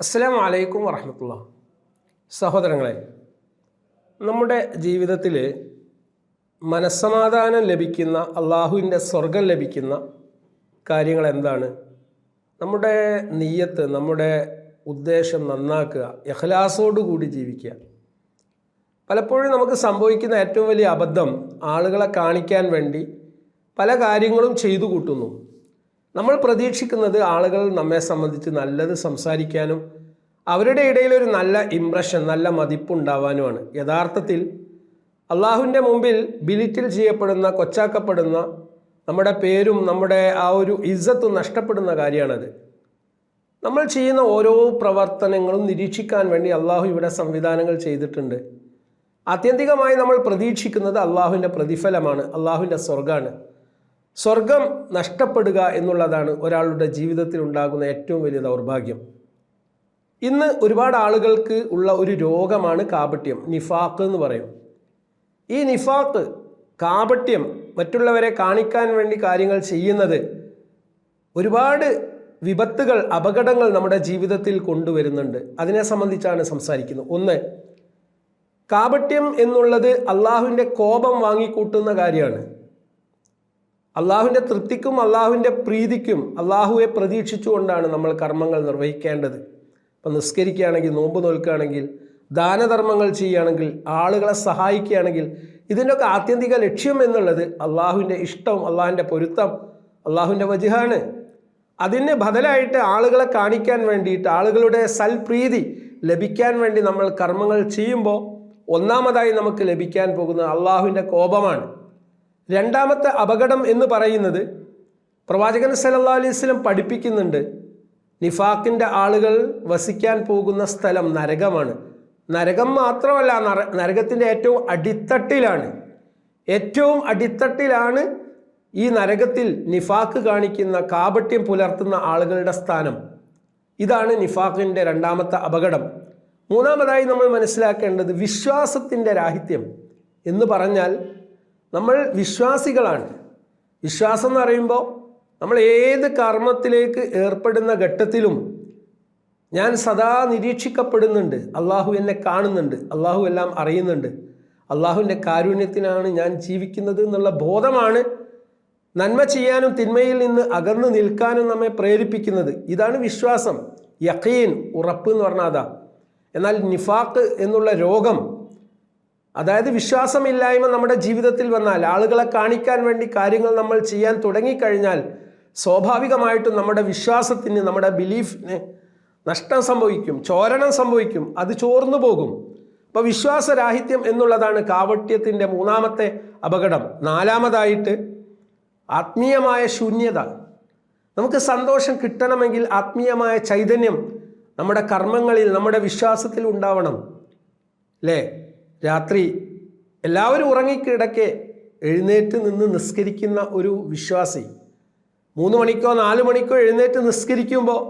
അസ്സലാം വലൈക്കും വറഹമത്തുള്ള. സഹോദരങ്ങളെ നമ്മുടെ ജീവിതത്തിൽ മനസ്സമാധാനം ലഭിക്കുന്ന അള്ളാഹുവിന്റെ സ്വർഗം ലഭിക്കുന്ന കാര്യങ്ങൾ എന്താണ് നമ്മുടെ നീയത്ത് നമ്മുടെ ഉദ്ദേശം നന്നാക്കുക യഹ്ലാസോടു കൂടി ജീവിക്കുക. പലപ്പോഴും നമുക്ക് സംഭവിക്കുന്ന ഏറ്റവും വലിയ അബദ്ധം ആളുകളെ കാണിക്കാൻ വേണ്ടി പല കാര്യങ്ങളും ചെയ്തു കൂട്ടുന്നു. നമ്മൾ പ്രതീക്ഷിക്കുന്നത് ആളുകൾ നമ്മെ സംബന്ധിച്ച് നല്ലത് സംസാരിക്കാനും അവരുടെ ഇടയിൽ ഒരു നല്ല ഇംപ്രഷൻ നല്ല മതിപ്പുണ്ടാവാനുമാണ്. യഥാർത്ഥത്തിൽ അള്ളാഹുവിന്റെ മുമ്പിൽ ബിലിറ്റിൽ ചെയ്യപ്പെടുന്ന കൊച്ചാക്കപ്പെടുന്ന നമ്മുടെ പേരും നമ്മുടെ ആ ഒരു ഇജ്ജത്തും നഷ്ടപ്പെടുന്ന കാര്യമാണത്. നമ്മൾ ചെയ്യുന്ന ഓരോ പ്രവർത്തനങ്ങളും നിരീക്ഷിക്കാൻ വേണ്ടി അള്ളാഹു ഇവിടെ സംവിധാനങ്ങൾ ചെയ്തിട്ടുണ്ട്. ആത്യന്തികമായി നമ്മൾ പ്രതീക്ഷിക്കുന്നത് അള്ളാഹുവിന്റെ പ്രതിഫലമാണ് അള്ളാഹുവിന്റെ സ്വർഗമാണ് സ്വർഗം നഷ്ടപ്പെടുക എന്നുള്ളതാണ് ഒരാളുടെ ജീവിതത്തിൽ ഉണ്ടാകുന്ന ഏറ്റവും വലിയ ദൗർഭാഗ്യം. ഇന്ന് ഒരുപാട് ആളുകൾക്ക് ഉള്ള ഒരു രോഗമാണ് കാപട്യം നിഫാക്ക് എന്ന് പറയും. ഈ നിഫാക്ക് കാപട്യം മറ്റുള്ളവരെ കാണിക്കാൻ വേണ്ടി കാര്യങ്ങൾ ചെയ്യുന്നത് ഒരുപാട് വിപത്തുകൾ അപകടങ്ങൾ നമ്മുടെ ജീവിതത്തിൽ കൊണ്ടുവരുന്നുണ്ട്. അതിനെ സംബന്ധിച്ചാണ് സംസാരിക്കുന്നത്. ഒന്ന് കാപട്യം എന്നുള്ളത് അള്ളാഹുവിന്റെ കോപം വാങ്ങിക്കൂട്ടുന്ന കാര്യമാണ്. അള്ളാഹുവിന്റെ തൃപ്തിക്കും അള്ളാഹുവിന്റെ പ്രീതിക്കും അള്ളാഹുവെ പ്രതീക്ഷിച്ചുകൊണ്ടാണ് നമ്മൾ കർമ്മങ്ങൾ നിർവഹിക്കേണ്ടത്. ഇപ്പം നിസ്കരിക്കുകയാണെങ്കിൽ നോമ്പ് നോൽക്കുകയാണെങ്കിൽ ദാനധർമ്മങ്ങൾ ചെയ്യുകയാണെങ്കിൽ ആളുകളെ സഹായിക്കുകയാണെങ്കിൽ ഇതിന്റെയൊക്കെ ആത്യന്തിക ലക്ഷ്യം എന്നുള്ളത് അള്ളാഹുവിന്റെ ഇഷ്ടം അള്ളാഹുവിന്റെ പൊരുത്തം അള്ളാഹുവിന്റെ വജുഹാണ്. അതിന് ബദലായിട്ട് ആളുകളെ കാണിക്കാൻ വേണ്ടിയിട്ട് ആളുകളുടെ സൽപ്രീതി ലഭിക്കാൻ വേണ്ടി നമ്മൾ കർമ്മങ്ങൾ ചെയ്യുമ്പോൾ ഒന്നാമതായി നമുക്ക് ലഭിക്കാൻ പോകുന്നത് അള്ളാഹുവിന്റെ കോപമാണ്. രണ്ടാമത്തെ അപകടം എന്ന് പറയുന്നത് പ്രവാചകൻ സല്ലാ അലൈഹി സ്വലം പഠിപ്പിക്കുന്നുണ്ട് നിഫാക്കിന്റെ ആളുകൾ വസിക്കാൻ പോകുന്ന സ്ഥലം നരകമാണ്. നരകം മാത്രമല്ല നര നരകത്തിന്റെ ഏറ്റവും അടിത്തട്ടിലാണ്. ഏറ്റവും അടിത്തട്ടിലാണ് ഈ നരകത്തിൽ നിഫാക്ക് കാണിക്കുന്ന കാപട്യം പുലർത്തുന്ന ആളുകളുടെ സ്ഥാനം. ഇതാണ് നിഫാഖിന്റെ രണ്ടാമത്തെ അപകടം. മൂന്നാമതായി നമ്മൾ മനസ്സിലാക്കേണ്ടത് വിശ്വാസത്തിന്റെ രാഹിത്യം എന്ന് പറഞ്ഞാൽ നമ്മൾ വിശ്വാസികളാണ്. വിശ്വാസം എന്ന് പറയുമ്പോൾ നമ്മൾ ഏത് കർമ്മത്തിലേക്ക് ഏർപ്പെടുന്ന ഘട്ടത്തിലും ഞാൻ സദാ നിരീക്ഷിക്കപ്പെടുന്നുണ്ട്. അള്ളാഹു എന്നെ കാണുന്നുണ്ട്. അള്ളാഹു എല്ലാം അറിയുന്നുണ്ട്. അള്ളാഹുവിന്റെ കാരുണ്യത്തിനാണ് ഞാൻ ജീവിക്കുന്നത് എന്നുള്ള ബോധമാണ് നന്മ ചെയ്യാനും തിന്മയിൽ നിന്ന് അകന്നു നിൽക്കാനും നമ്മെ പ്രേരിപ്പിക്കുന്നത്. ഇതാണ് വിശ്വാസം. യഖീൻ ഉറപ്പ് എന്ന് പറഞ്ഞാൽ അതാ. എന്നാൽ നിഫാക്ക് എന്നുള്ള രോഗം അതായത് വിശ്വാസമില്ലായ്മ നമ്മുടെ ജീവിതത്തിൽ വന്നാൽ ആളുകളെ കാണിക്കാൻ വേണ്ടി കാര്യങ്ങൾ നമ്മൾ ചെയ്യാൻ തുടങ്ങിക്കഴിഞ്ഞാൽ സ്വാഭാവികമായിട്ടും നമ്മുടെ വിശ്വാസത്തിന് നമ്മുടെ ബിലീഫിന് നഷ്ടം സംഭവിക്കും ചോരണം സംഭവിക്കും അത് ചോർന്നു പോകും. അപ്പോൾ വിശ്വാസരാഹിത്യം എന്നുള്ളതാണ് കാവട്യത്തിന്റെ മൂന്നാമത്തെ അപകടം. നാലാമതായിട്ട് ആത്മീയമായ ശൂന്യത. നമുക്ക് സന്തോഷം കിട്ടണമെങ്കിൽ ആത്മീയമായ ചൈതന്യം നമ്മുടെ കർമ്മങ്ങളിൽ നമ്മുടെ വിശ്വാസത്തിൽ ഉണ്ടാവണം. അല്ലേ രാത്രി എല്ലാവരും ഉറങ്ങിക്കിടക്കെ എഴുന്നേറ്റ് നിന്ന് നിസ്കരിക്കുന്ന ഒരു വിശ്വാസി. മൂന്ന് മണിക്കോ നാല് മണിക്കോ എഴുന്നേറ്റ് നിസ്കരിക്കുമ്പോൾ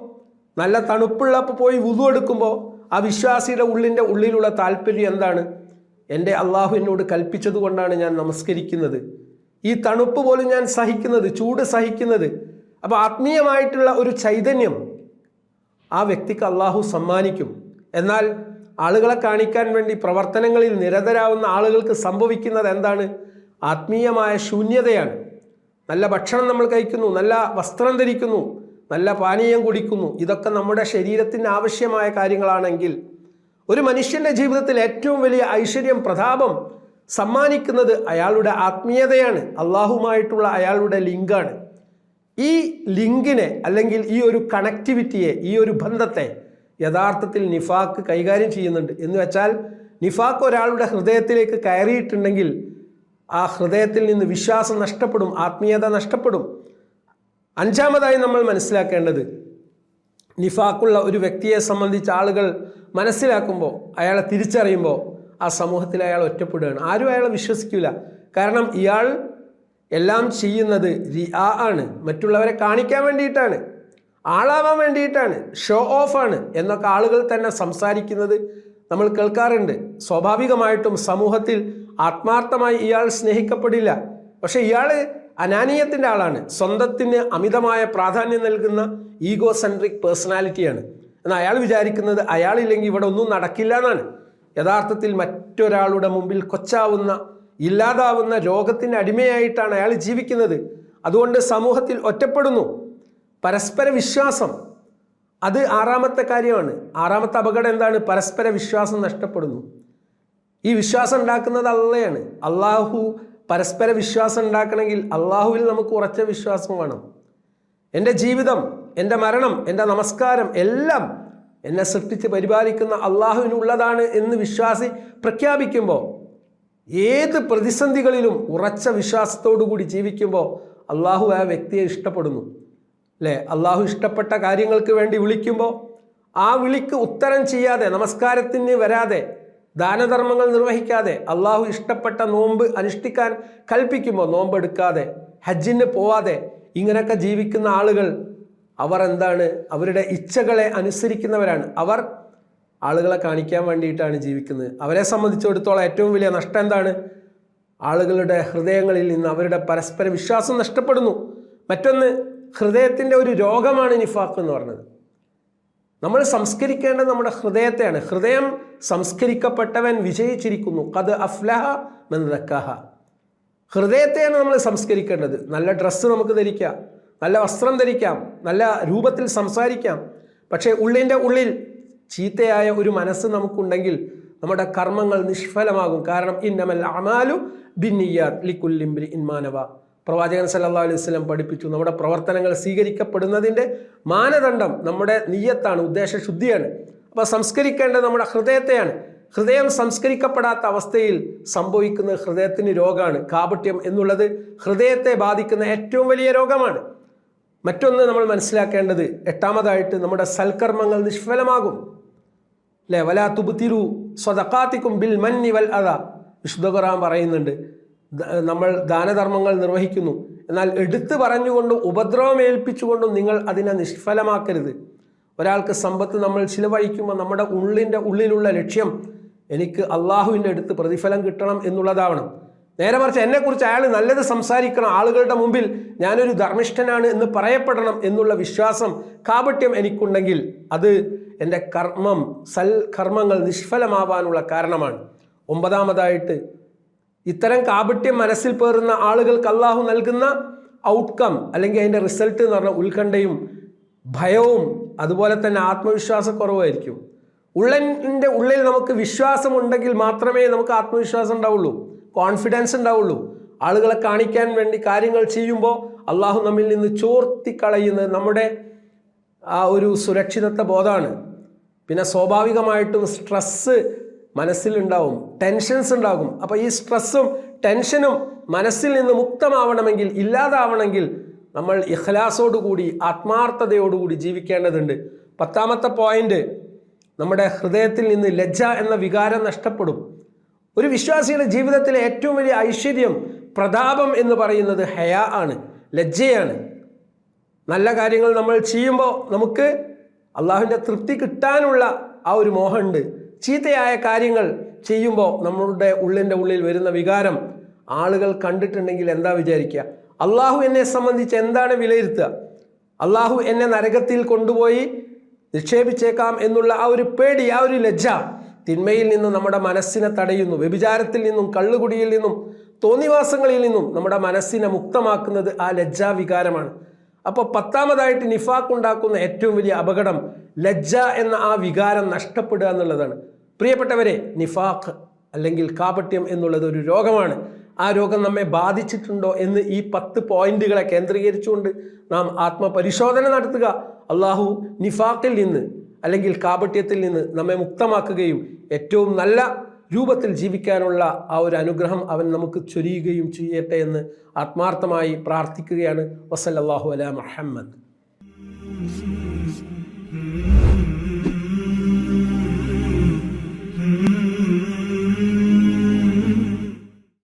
നല്ല തണുപ്പുള്ളപ്പോൾ പോയി വുതു എടുക്കുമ്പോൾ ആ വിശ്വാസിയുടെ ഉള്ളിന്റെ ഉള്ളിലുള്ള താല്പര്യം എന്താണ്? എന്റെ അള്ളാഹു എന്നോട് കൽപ്പിച്ചത് കൊണ്ടാണ് ഞാൻ നമസ്കരിക്കുന്നത്. ഈ തണുപ്പ് പോലും ഞാൻ സഹിക്കുന്നത് ചൂട് സഹിക്കുന്നത്. അപ്പോൾ ആത്മീയമായിട്ടുള്ള ഒരു ചൈതന്യം ആ വ്യക്തിക്ക് അള്ളാഹു സമ്മാനിക്കും. എന്നാൽ ആളുകളെ കാണിക്കാൻ വേണ്ടി പ്രവർത്തനങ്ങളിൽ നിരതരാവുന്ന ആളുകൾക്ക് സംഭവിക്കുന്നത് എന്താണ്? ആത്മീയമായ ശൂന്യതയാണ്. നല്ല ഭക്ഷണം നമ്മൾ കഴിക്കുന്നു നല്ല വസ്ത്രം ധരിക്കുന്നു നല്ല പാനീയം കുടിക്കുന്നു. ഇതൊക്കെ നമ്മുടെ ശരീരത്തിന് ആവശ്യമായ കാര്യങ്ങളാണെങ്കിൽ ഒരു മനുഷ്യന്റെ ജീവിതത്തിൽ ഏറ്റവും വലിയ ഐശ്വര്യം പ്രതാപം സമ്മാനിക്കുന്നത് അയാളുടെ ആത്മീയതയാണ്. അള്ളാഹുമായിട്ടുള്ള അയാളുടെ ലിങ്കാണ്. ഈ ലിങ്കിനെ അല്ലെങ്കിൽ ഈ ഒരു കണക്ടിവിറ്റിയെ ഈ ഒരു ബന്ധത്തെ യഥാർത്ഥത്തിൽ നിഫാക്ക് കൈകാര്യം ചെയ്യുന്നുണ്ട്. എന്ന് വെച്ചാൽ നിഫാക്ക് ഒരാളുടെ ഹൃദയത്തിലേക്ക് കയറിയിട്ടുണ്ടെങ്കിൽ ആ ഹൃദയത്തിൽ നിന്ന് വിശ്വാസം നഷ്ടപ്പെടും ആത്മീയത നഷ്ടപ്പെടും. അഞ്ചാമതായി നമ്മൾ മനസ്സിലാക്കേണ്ടത് നിഫാക്കുള്ള ഒരു വ്യക്തിയെ സംബന്ധിച്ച് ആളുകൾ മനസ്സിലാക്കുമ്പോൾ അയാളെ തിരിച്ചറിയുമ്പോൾ ആ സമൂഹത്തിൽ അയാൾ ഒറ്റപ്പെടുകയാണ്. ആരും അയാളെ വിശ്വസിക്കില്ല കാരണം ഇയാൾ എല്ലാം ചെയ്യുന്നത് ആ ആണ്. മറ്റുള്ളവരെ കാണിക്കാൻ വേണ്ടിയിട്ടാണ്. ആളാവാൻ വേണ്ടിയിട്ടാണ്. ഷോ ഓഫ് ആണ് എന്നൊക്കെ ആളുകൾ തന്നെ സംസാരിക്കുന്നത് നമ്മൾ കേൾക്കാറുണ്ട്. സ്വാഭാവികമായിട്ടും സമൂഹത്തിൽ ആത്മാർത്ഥമായി ഇയാൾ സ്നേഹിക്കപ്പെടില്ല. പക്ഷേ ഇയാൾ അനാനീയത്തിന്റെ ആളാണ്. സ്വന്തത്തിന് അമിതമായ പ്രാധാന്യം നൽകുന്ന ഈഗോ സെൻട്രിക് പേഴ്സണാലിറ്റിയാണ്. എന്നാൽ അയാൾ വിചാരിക്കുന്നത് അയാളില്ലെങ്കിൽ ഇവിടെ ഒന്നും നടക്കില്ല എന്നാണ്. യഥാർത്ഥത്തിൽ മറ്റൊരാളുടെ മുമ്പിൽ കൊച്ചാവുന്ന ഇല്ലാതാവുന്ന രോഗത്തിന് അടിമയായിട്ടാണ് അയാൾ ജീവിക്കുന്നത്. അതുകൊണ്ട് സമൂഹത്തിൽ ഒറ്റപ്പെടുന്നു. പരസ്പര വിശ്വാസം അത് ആറാമത്തെ കാര്യമാണ്. ആറാമത്തെ അപകടം എന്താണ്? പരസ്പര വിശ്വാസം നഷ്ടപ്പെടുന്നു. ഈ വിശ്വാസം ഉണ്ടാക്കുന്നത് അള്ളയാണ്. അള്ളാഹു പരസ്പര വിശ്വാസം ഉണ്ടാക്കണമെങ്കിൽ അള്ളാഹുവിൽ നമുക്ക് ഉറച്ച വിശ്വാസം വേണം. എന്റെ ജീവിതം എന്റെ മരണം എന്റെ നമസ്കാരം എല്ലാം എന്നെ സൃഷ്ടിച്ച് പരിപാലിക്കുന്ന അള്ളാഹുവിനുള്ളതാണ് എന്ന് വിശ്വാസി പ്രഖ്യാപിക്കുമ്പോൾ ഏത് പ്രതിസന്ധികളിലും ഉറച്ച വിശ്വാസത്തോടു കൂടി ജീവിക്കുമ്പോൾ അള്ളാഹു ആ വ്യക്തിയെ ഇഷ്ടപ്പെടുന്നു. അല്ലേ അള്ളാഹു ഇഷ്ടപ്പെട്ട കാര്യങ്ങൾക്ക് വേണ്ടി വിളിക്കുമ്പോൾ ആ വിളിക്ക് ഉത്തരം ചെയ്യാതെ നമസ്കാരത്തിന് വരാതെ ദാനധർമ്മങ്ങൾ നിർവഹിക്കാതെ അള്ളാഹു ഇഷ്ടപ്പെട്ട നോമ്പ് അനുഷ്ഠിക്കാൻ കൽപ്പിക്കുമ്പോൾ നോമ്പെടുക്കാതെ ഹജ്ജിന് പോവാതെ ഇങ്ങനെയൊക്കെ ജീവിക്കുന്ന ആളുകൾ അവർ എന്താണ്? അവരുടെ ഇച്ഛകളെ അനുസരിക്കുന്നവരാണ്. അവർ ആളുകളെ കാണിക്കാൻ വേണ്ടിയിട്ടാണ് ജീവിക്കുന്നത്. അവരെ സംബന്ധിച്ചിടത്തോളം ഏറ്റവും വലിയ നഷ്ടം എന്താണ്? ആളുകളുടെ ഹൃദയങ്ങളിൽ നിന്ന് അവരുടെ പരസ്പര വിശ്വാസം നഷ്ടപ്പെടുന്നു. മറ്റൊന്ന് ഹൃദയത്തിന്റെ ഒരു രോഗമാണ് നിഫാഖ് എന്ന് പറഞ്ഞത്. നമ്മൾ സംസ്കരിക്കേണ്ടത് നമ്മുടെ ഹൃദയത്തെയാണ്. ഹൃദയം സംസ്കരിക്കപ്പെട്ടവൻ വിജയിച്ചിരിക്കുന്നു. കത് അഫ്ലഹ മെന്നക്കഹ ഹൃദയത്തെയാണ് നമ്മൾ സംസ്കരിക്കേണ്ടത്. നല്ല ഡ്രസ്സ് നമുക്ക് ധരിക്കാം. നല്ല വസ്ത്രം ധരിക്കാം. നല്ല രൂപത്തിൽ സംസാരിക്കാം. പക്ഷേ ഉള്ളിന്റെ ഉള്ളിൽ ചീത്തയായ ഒരു മനസ്സ് നമുക്കുണ്ടെങ്കിൽ നമ്മുടെ കർമ്മങ്ങൾ നിഷ്ഫലമാകും. കാരണം ഇന്നമൽ അമാലു ബിന്നിയാർ ലിക്കുല്ലിംബ്രി ഇൻമാനവ പ്രവാചകൻ സല്ലാ അലൈഹി സ്വലം പഠിപ്പിച്ചു. നമ്മുടെ പ്രവർത്തനങ്ങൾ സ്വീകരിക്കപ്പെടുന്നതിന്റെ മാനദണ്ഡം നമ്മുടെ നീയത്താണ് ഉദ്ദേശശുദ്ധിയാണ്. അപ്പോൾ സംസ്കരിക്കേണ്ടത് നമ്മുടെ ഹൃദയത്തെയാണ്. ഹൃദയം സംസ്കരിക്കപ്പെടാത്ത അവസ്ഥയിൽ സംഭവിക്കുന്ന ഹൃദയത്തിന് രോഗമാണ് കാപട്യം എന്നുള്ളത് ഹൃദയത്തെ ബാധിക്കുന്ന ഏറ്റവും വലിയ രോഗമാണ്. മറ്റൊന്ന് നമ്മൾ മനസ്സിലാക്കേണ്ടത് എട്ടാമതായിട്ട് നമ്മുടെ സൽക്കർമ്മങ്ങൾ നിഷ്ഫലമാകും. അല്ലേ വലാ തുബുത്തിരു സ്വതക്കാത്തിക്കും ബിൽ മന്നി വൽ അത വിശുദ്ധ ഖുറാൻ പറയുന്നുണ്ട് നമ്മൾ ദാനധർമ്മങ്ങൾ നിർവഹിക്കുന്നു. എന്നാൽ എടുത്തു പറഞ്ഞുകൊണ്ടും ഉപദ്രവം ഏൽപ്പിച്ചുകൊണ്ടും നിങ്ങൾ അതിനെ നിഷ്ഫലമാക്കരുത്. ഒരാൾക്ക് സമ്പത്ത് നമ്മൾ ചിലവഴിക്കുമ്പോൾ നമ്മുടെ ഉള്ളിന്റെ ഉള്ളിലുള്ള ലക്ഷ്യം എനിക്ക് അള്ളാഹുവിന്റെ അടുത്ത് പ്രതിഫലം കിട്ടണം എന്നുള്ളതാവണം. നേരെ മറിച്ച് എന്നെക്കുറിച്ച് അയാൾ നല്ലത് സംസാരിക്കണം. ആളുകളുടെ മുമ്പിൽ ഞാനൊരു ധർമ്മിഷ്ഠനാണ് എന്ന് പറയപ്പെടണം എന്നുള്ള വിശ്വാസം കാപട്യം എനിക്കുണ്ടെങ്കിൽ അത് എന്റെ കർമ്മം സൽ കർമ്മങ്ങൾ നിഷ്ഫലമാവാനുള്ള കാരണമാണ്. ഒമ്പതാമതായിട്ട് ഇത്തരം കാപട്യം മനസ്സിൽ പേറുന്ന ആളുകൾക്ക് അള്ളാഹു നൽകുന്ന ഔട്ട്കം അല്ലെങ്കിൽ അതിന്റെ റിസൾട്ട് എന്ന് പറഞ്ഞാൽ ഉത്കണ്ഠയും ഭയവും അതുപോലെ തന്നെ ആത്മവിശ്വാസക്കുറവായിരിക്കും ഉള്ളന്റെ ഉള്ളിൽ നമുക്ക് വിശ്വാസം ഉണ്ടെങ്കിൽ മാത്രമേ നമുക്ക് ആത്മവിശ്വാസം ഉണ്ടാവുള്ളൂ കോൺഫിഡൻസ് ഉണ്ടാവുള്ളൂ. ആളുകളെ കാണിക്കാൻ വേണ്ടി കാര്യങ്ങൾ ചെയ്യുമ്പോൾ അള്ളാഹു നമ്മിൽ നിന്ന് ചോർത്തിക്കളയുന്നത് നമ്മുടെ ആ ഒരു സുരക്ഷിതത്വ ബോധമാണ്. പിന്നെ സ്വാഭാവികമായിട്ടും സ്ട്രെസ്സ് മനസ്സിലുണ്ടാവും ടെൻഷൻസ് ഉണ്ടാകും. അപ്പോൾ ഈ സ്ട്രെസ്സും ടെൻഷനും മനസ്സിൽ നിന്ന് മുക്തമാവണമെങ്കിൽ ഇല്ലാതാവണമെങ്കിൽ നമ്മൾ ഇഖ്ലാസോടുകൂടി ആത്മാർത്ഥതയോടുകൂടി ജീവിക്കേണ്ടതുണ്ട്. പത്താമത്തെ പോയിന്റ് നമ്മുടെ ഹൃദയത്തിൽ നിന്ന് ലജ്ജ എന്ന വികാരം നഷ്ടപ്പെടും. ഒരു വിശ്വാസിയുടെ ജീവിതത്തിലെ ഏറ്റവും വലിയ ഐശ്വര്യം പ്രതാപം എന്ന് പറയുന്നത് ഹയ ആണ് ലജ്ജയാണ്. നല്ല കാര്യങ്ങൾ നമ്മൾ ചെയ്യുമ്പോൾ നമുക്ക് അള്ളാഹുവിന്റെ തൃപ്തി കിട്ടാനുള്ള ആ ഒരു മോഹമുണ്ട്. ചീത്തയായ കാര്യങ്ങൾ ചെയ്യുമ്പോൾ നമ്മളുടെ ഉള്ളിന്റെ ഉള്ളിൽ വരുന്ന വികാരം ആളുകൾ കണ്ടിട്ടുണ്ടെങ്കിൽ എന്താ വിചാരിക്കുക? അള്ളാഹു എന്നെ സംബന്ധിച്ച് എന്താണ് വിലയിരുത്തുക? അള്ളാഹു എന്നെ നരകത്തിൽ കൊണ്ടുപോയി നിക്ഷേപിച്ചേക്കാം എന്നുള്ള ആ ഒരു പേടി ആ ഒരു ലജ്ജ തിന്മയിൽ നിന്നും നമ്മുടെ മനസ്സിനെ തടയുന്നു. വ്യഭിചാരത്തിൽ നിന്നും കള്ളുകുടിയിൽ നിന്നും തോന്നിവാസങ്ങളിൽ നിന്നും നമ്മുടെ മനസ്സിനെ മുക്തമാക്കുന്നത് ആ ലജ്ജാ വികാരമാണ്. അപ്പോൾ പത്താമതായിട്ട് നിഫാക്ക് ഉണ്ടാക്കുന്ന ഏറ്റവും വലിയ അപകടം ലജ്ജ എന്ന ആ വികാരം നഷ്ടപ്പെടുക എന്നുള്ളതാണ്. പ്രിയപ്പെട്ടവരെ നിഫാഖ് അല്ലെങ്കിൽ കാപട്യം എന്നുള്ളത് ഒരു രോഗമാണ്. ആ രോഗം നമ്മെ ബാധിച്ചിട്ടുണ്ടോ എന്ന് ഈ പത്ത് പോയിന്റുകളെ കേന്ദ്രീകരിച്ചുകൊണ്ട് നാം ആത്മപരിശോധന നടത്തുക. അള്ളാഹു നിഫാഖിൽ നിന്ന് അല്ലെങ്കിൽ കാപട്യത്തിൽ നിന്ന് നമ്മെ മുക്തമാക്കുകയും ഏറ്റവും നല്ല രൂപത്തിൽ ജീവിക്കാനുള്ള ആ ഒരു അനുഗ്രഹം അവൻ നമുക്ക് ചൊരിയുകയും ചെയ്യട്ടെ എന്ന് ആത്മാർത്ഥമായി പ്രാർത്ഥിക്കുകയാണ്. വസല്ലാഹു അല മുഹമ്മദ്.